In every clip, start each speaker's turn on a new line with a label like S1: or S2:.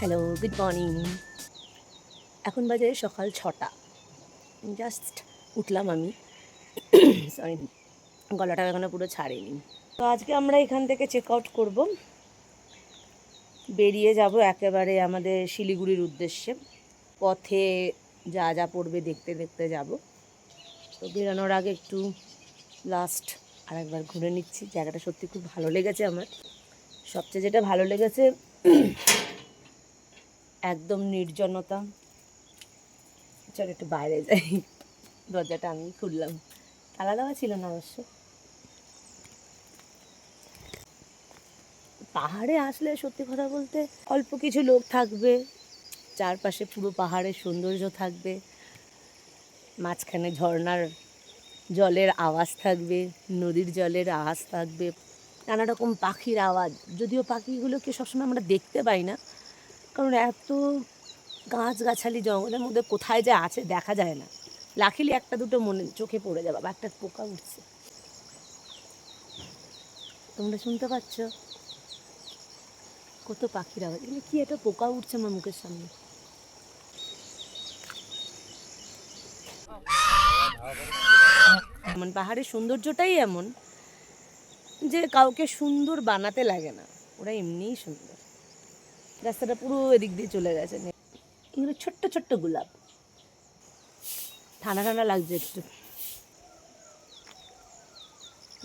S1: Hello good morning এখন বাজে সকাল ছটা। জাস্ট উঠলাম আমি। সরি গলাটা এখনও পুরো ছাড়েনি। তো আজকে আমরা এখান থেকে চেক আউট করব। বেরিয়ে যাব একেবারে আমাদের শিলিগুড়ির উদ্দেশ্যে। পথে যা যা পড়বে দেখতে দেখতে যাব। তো বেরোনোর আগে একটু লাস্ট আরেকবার ঘুরে নিচ্ছি। জায়গাটা সত্যি খুব ভালো লেগেছে আমার। সবচেয়ে যেটা ভালো লেগেছে একদম নির্জনতা। চল একটু বাইরে যাই। দরজাটা আমি খুললাম। তালা দেওয়া ছিল না অবশ্য। পাহাড়ে আসলে সত্যি কথা বলতে অল্প কিছু লোক থাকবে। চারপাশে পুরো পাহাড়ের সৌন্দর্য থাকবে। মাঝখানে ঝর্নার জলের আওয়াজ থাকবে, নদীর জলের আওয়াজ থাকবে, নানা রকম পাখির আওয়াজ। যদিও পাখিগুলোকে সবসময় আমরা দেখতে পাই না কারণ এত গাছগাছালি জঙ্গলের মধ্যে কোথায় যে আছে দেখা যায় না। লাখিলি একটা দুটো মনে, চোখে পড়ে যাবে বা একটা পোকা উঠছে। তোমরা শুনতে পাচ্ছ? কত পাখির আওয়াজ। এগুলো কি একটা পোকা উঠছে আমার মুখের সামনে? এমন পাহাড়ের সৌন্দর্যটাই এমন যে কাউকে সুন্দর বানাতে লাগে না। ওরা এমনিই সুন্দর। রাস্তাটা পুরো এদিক দিয়ে চলে গেছে। এগুলো ছোট্ট ছোট্ট গোলাপ। ঠান্ডা ঠান্ডা লাগছে একটু।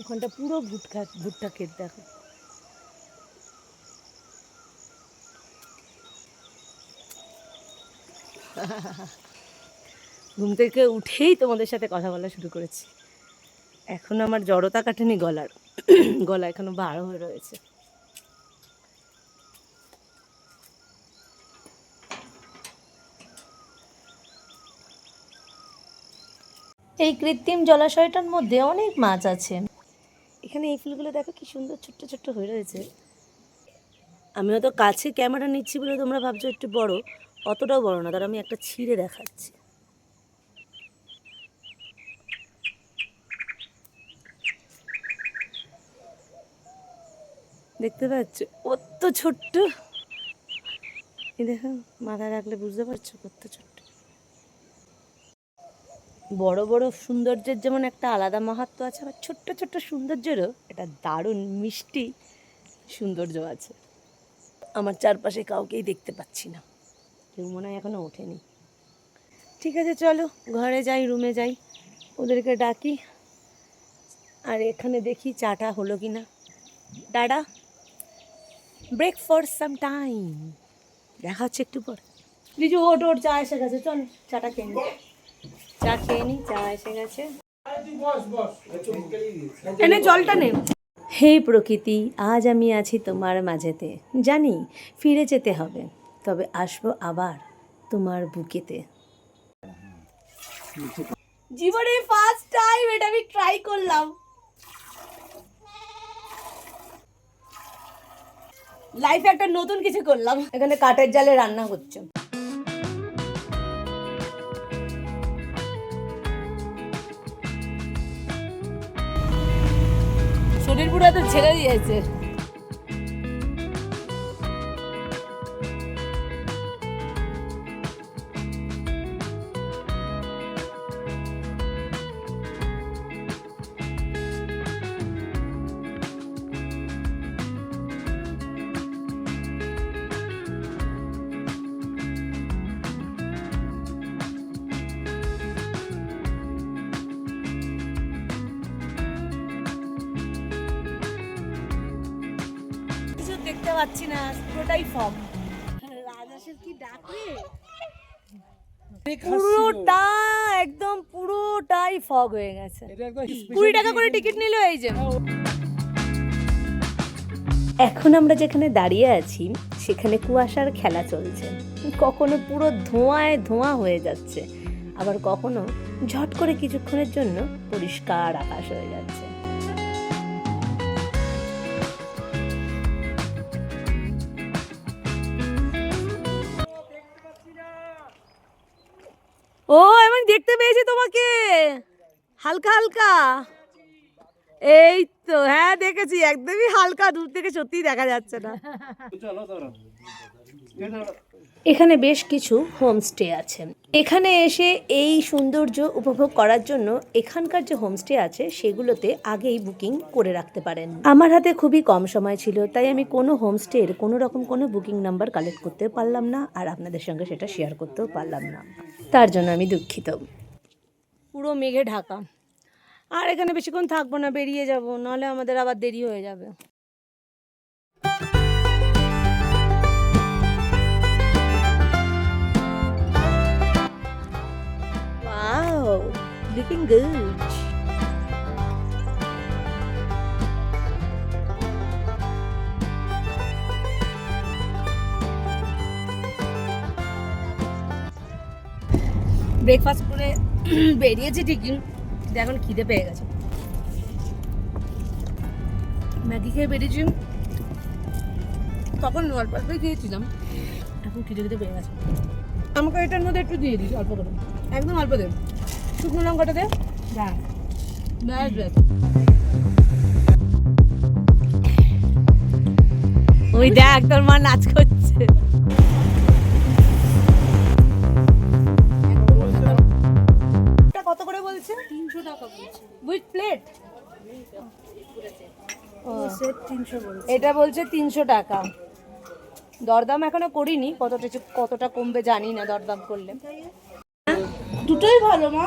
S1: ওখানটা পুরো ভুট্টা ভুট্টা ক্ষেত দেখো। ঘুম থেকে উঠেই তোমাদের সাথে কথা বলা শুরু করেছি। এখন আমার জড়তা কাটেনি গলার। গলা এখনও বার হয়ে রয়েছে। এই কৃত্রিম জলাশয়টার মধ্যে অনেক মাছ আছে। এখানে এই ফুলগুলো দেখো কি সুন্দর ছোট্ট ছোট্ট হয়ে রয়েছে। আমি হয়তো কাছে ক্যামেরা নিচ্ছি বলে তোমরা ভাবছ একটু বড়, অতটাও বড় না। তার আমি একটা ছিঁড়ে দেখাচ্ছি। দেখতে পাচ্ছ? কত ছোট্ট। দেখো, মাথায় রাখলে বুঝতে পারছ কত ছোট্ট। বড় বড় সৌন্দর্যের যেমন একটা আলাদা মাহাত্ম আছে, আবার ছোট্ট ছোট্ট সৌন্দর্যেরও একটা দারুণ, মিষ্টি সৌন্দর্য আছে। আমার চারপাশে কাউকেই দেখতে পাচ্ছি না। কেউ মনে হয় এখনও ওঠেনি। ঠিক আছে, চলো, ঘরে যাই, রুমে যাই, ওদেরকে ডাকি। আর এখানে দেখি চাটা হলো কি না দাদা ব্রেক ফর সাম টাইম দেখা হচ্ছে একটু পর। লিজু ওট ওট চা এসে গেছে, চল, চাটা খেয়ে নি। চা খেয়ে নি চা এসে গেছে। এনে জলটা নে। হে প্রকৃতি আজ আমি আছি তোমার মাঝেতে। জানি ফিরে যেতে হবে তবে আসব আবার তোমার বুকেতে। জীবনে ফার্স্ট টাইম এটা আমি ট্রাই করলাম। লাইফে একটা নতুন কিছু করলাম। এখানে কাঠের জালে রান্না হচ্ছে। শরীর পুরো তো ছেড়ে দিয়েছে। কিছু দেখতে পাচ্ছি না পুরোটাই ফগ রাজাসের কি পুরোটা একদম পুরোটাই ফগ হয়ে গেছে। কুড়ি টাকা করে টিকিট নিল এই যে। এখন আমরা যেখানে দাঁড়িয়ে আছি সেখানে কুয়াশার খেলা চলছে। কখনো পুরো ধোঁয়ায় ধোঁয়া হয়ে যাচ্ছে আবার কখনো ঝট করে কিছুক্ষণের জন্য পরিষ্কার আকাশ হয়ে যাচ্ছে। দেখতে পেয়েছি তোমাকে। হালকা হালকা। এই তো হ্যাঁ দেখেছি। একদমই হালকা, দূর থেকে সত্যিই দেখা যাচ্ছে না। এখানে বেশ কিছু হোমস্টে আছে। এখানে এসে এই সৌন্দর্য উপভোগ করার জন্য এখানকার যে হোমস্টে আছে, সেগুলোতে আগেই বুকিং করে রাখতে পারেন। আমার হাতে খুবই কম সময় ছিল, তাই আমি কোনো হোমস্টের কোনো রকম কোনো বুকিং নাম্বার কালেক্ট করতে পারলাম না আর আপনাদের সঙ্গে সেটা শেয়ার করতেও পারলাম না। তার জন্য আমি দুঃখিত। পুরো মেঘে ঢাকা। আর এখানে বেশিক্ষণ থাকব না, বেরিয়ে যাব, নাহলে আমাদের আবার দেরি হয়ে যাবে। Looking good. ব্রেকফাস্ট করে বেরিয়েছি ঠিকই। কিন্তু এখন খিদে পেয়ে গেছে। ম্যাগি খেয়ে বেরিয়েছি। তখন অল্প অল্পই খেয়েছিলাম। এখন খিদে খিদে পেয়ে গেছে। আমাকে এটার মধ্যে একটু দিয়ে দিস, অল্প করে। একদম অল্প দে শুকনো লঙ্কাটা দে। ব্যাস ব্যাস ব্যাস। ওই দেখ তোর মা নাচ করছে। এটা কত করে বলছে? তিনশো টাকা বলছে। উইথ প্লেট এটা বলছে তিনশো টাকা। দরদাম এখনও করিনি কতটা কতটা কমবে জানি না দরদাম করলে। দুটোই ভালো মা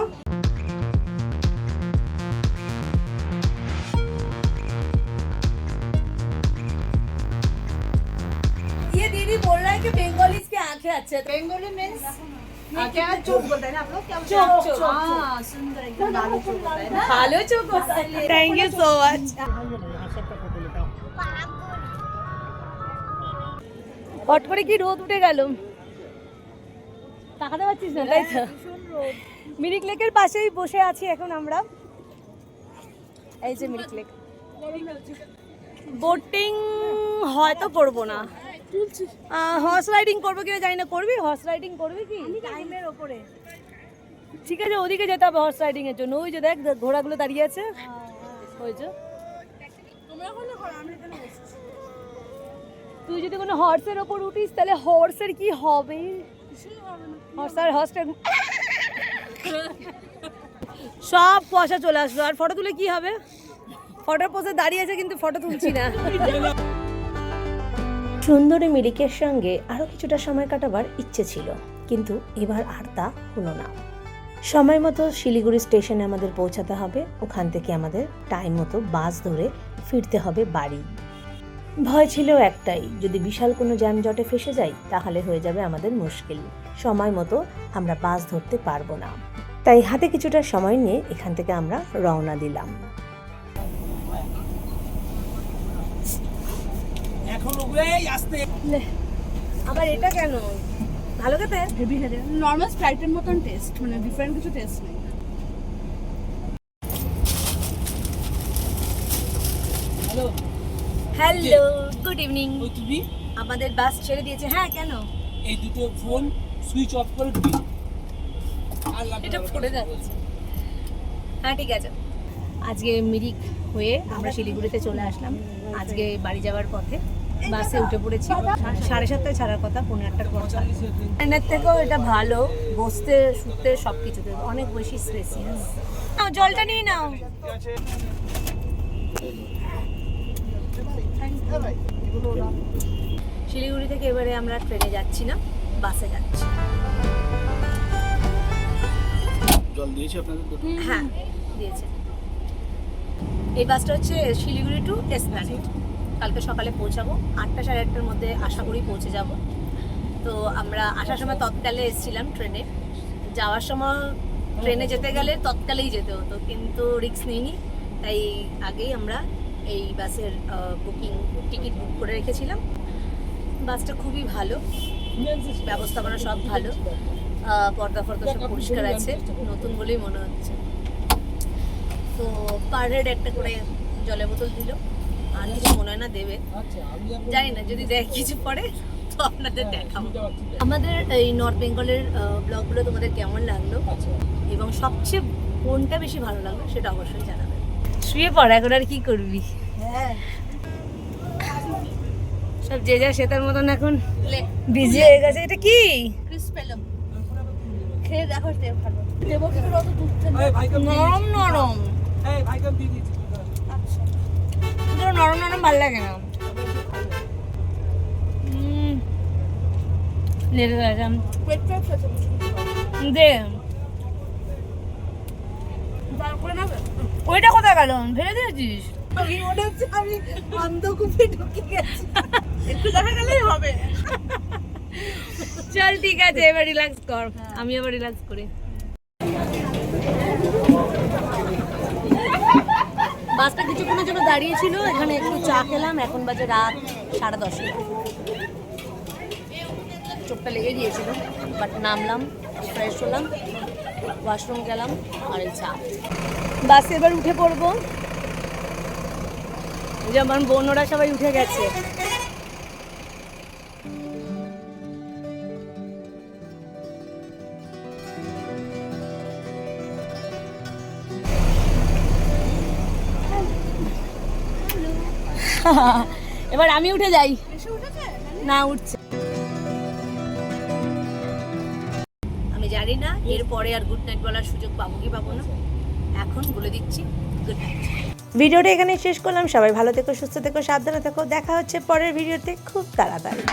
S1: ये दीदी बोल रहा है कि बंगालीज के आंखें अच्छे हैं बंगाली मीन्स आंखें क्या चोक बोलते हैं ना आप लोग क्या बोलते हैं चोक हाँ सुंदर एकदम लालू चोक होता है ना लालू चोक होता है thank you so much hot করে কি রোদ উঠে গেল তাকাতে পারছিস না তাই তো? মিরিক লেকের পাশেই বসে আছি এখন আমরা। এই যে মিরিক লেক। বোটিং হয়তো করব না। হর্স রাইডিং করব কিনা জানি না করবি? হর্স রাইডিং করবি কি? টাইমের ওপরে। ঠিক আছে ওদিকে যেতে হবে হর্স রাইডিং এর জন্য। ওই যে দেখ ঘোড়াগুলো দাঁড়িয়ে আছে। ওই যে। তুই যদি কোনো হর্সের ওপর উঠিস তাহলে হর্সের কি হবে? সব পয়সা চলে আসলো। আর ফটো তুলে কি হবে? ফটোর পোজে দাঁড়িয়ে আছে কিন্তু ফটো তুলছি না। সুন্দরী মিরিকের সঙ্গে আরও কিছুটা সময় কাটাবার ইচ্ছে ছিল, কিন্তু এবার আর তা হলো না। সময় মতো শিলিগুড়ি স্টেশনে আমাদের পৌঁছাতে হবে। ওখান থেকে আমাদের টাইম মতো বাস ধরে ফিরতে হবে বাড়ি। ভয় ছিল একটাই যদি বিশাল কোনো যানজটে ফেসে যাই তাহলে হয়ে যাবে আমাদের মুশকিল। সময় মতো আমরা বাস ধরতে পারব না। তাই হাতে কিছুটা সময় নিয়ে এখান থেকে আমরা রওনা দিলাম।
S2: এখন ওই আসতে।
S1: আবার এটা কেন? ভালো খেতে
S3: নর্মাল স্প্রাইটের মতন টেস্ট মানে ডিফারেন্ট কিছু টেস্ট নেই।
S2: হ্যালো
S1: গুড ইভিনিং
S2: তুমি?
S1: আমাদের বাস ছেড়ে দিয়েছে। হ্যাঁ কেন?
S2: এই দুটো ফোন সুইচ অফ করে আর
S1: এটা পড়ে যাচ্ছে। হ্যাঁ ঠিক আছে। আজকে মিরিক হয়ে আমরা শিলিগুড়িতে চলে আসলাম। আজকে বাড়ি যাওয়ার পথে। বাসে উঠে পড়েছি। সাড়ে সাতটায় ছাড়ার কথা পনেরো আটটার পর। ট্রেনের থেকেও এটা ভালো। বসতে শুতে সব কিছুতে অনেক বেশি স্পেসিয়াস জলটা নিয়ে নাও। শিলিগুড়ি থেকে এবারে আমরা ট্রেনে যাচ্ছি না বাসে যাচ্ছি।
S2: জল দিয়েছি আপনাদের
S1: হ্যাঁ দিয়েছে। এই বাসটা হচ্ছে শিলিগুড়ি টু এসপ্ল্যানেড কালকে সকালে পৌঁছাবো আটটা সাড়ে আটটার মধ্যে আশা করি পৌঁছে যাব। তো আমরা আসার সময় তৎকালে এসেছিলাম ট্রেনে যাওয়ার সময় ট্রেনে যেতে গেলে তৎকালেই যেতে হতো কিন্তু রিক্স নিইনি। তাই আগেই আমরা এই বাসের বুকিং টিকিট বুক করে রেখেছিলাম। বাসটা খুবই ভালো। ব্যবস্থাপনা সব ভালো। পর্দা ফর্দা সব পরিষ্কার আছে। নতুন বলেই মনে হচ্ছে। তো পার হেড একটা করে জলের বোতল দিল। আর কিছু মনে হয় না দেবে। জানি না যদি দেয় কিছু পরে তো আপনাদের দেখাবো।
S2: পারছি। না।
S1: আমাদের এই নর্থ বেঙ্গলের ব্লগগুলো তোমাদের কেমন লাগল? এবং সবচেয়ে কোনটা বেশি ভালো লাগল সেটা অবশ্যই জানাবে। শুয়ে পড় এখন আর কি করবি?
S3: হ্যাঁ।
S1: সব যে যা সেতার মতন এখন বিজি হয়ে গেছে। এটা কি? নরম নরম।
S3: আচ্ছা।
S1: পুরো নরম নরম ভালো লাগে না।
S3: খেতে
S1: দে
S3: তারপরে না
S1: ওইটা কোথায় গেল? ফেলে দিয়েছিস?
S3: আমি মনে হচ্ছে আমি বান্ধকূপে ঢুকে গেছি। একটু দেখা গেলেই হবে।
S1: চল ঠিক আছে এবার রিল্যাক্স কর। আমি এবার রিল্যাক্স করি। বাসটা কিছুক্ষণের জন্য দাঁড়িয়েছিল এখানে একটু চা খেলাম এখন বাজে রাত সাড়ে দশটা চোখটা লেগে গিয়েছিল বাট নামলাম ফ্রেশ হলাম ওয়াশরুম গেলাম আর এই চা। বাসে এবার উঠে পড়ব। যেমন বোনরা সবাই উঠে গেছে। এবার আমি উঠে যাই। না উঠছে। আমি জানি না এরপরে আর গুড নাইট বলার সুযোগ পাবো কি পাবো না। এখন বলে দিচ্ছি গুড নাইট ভিডিওটা এখানে শেষ করলাম। সবাই ভালো থেকো, সুস্থ থেকো, সাবধানে থেকো। দেখা হচ্ছে পরের ভিডিওতে। খুব তাড়াতাড়ি।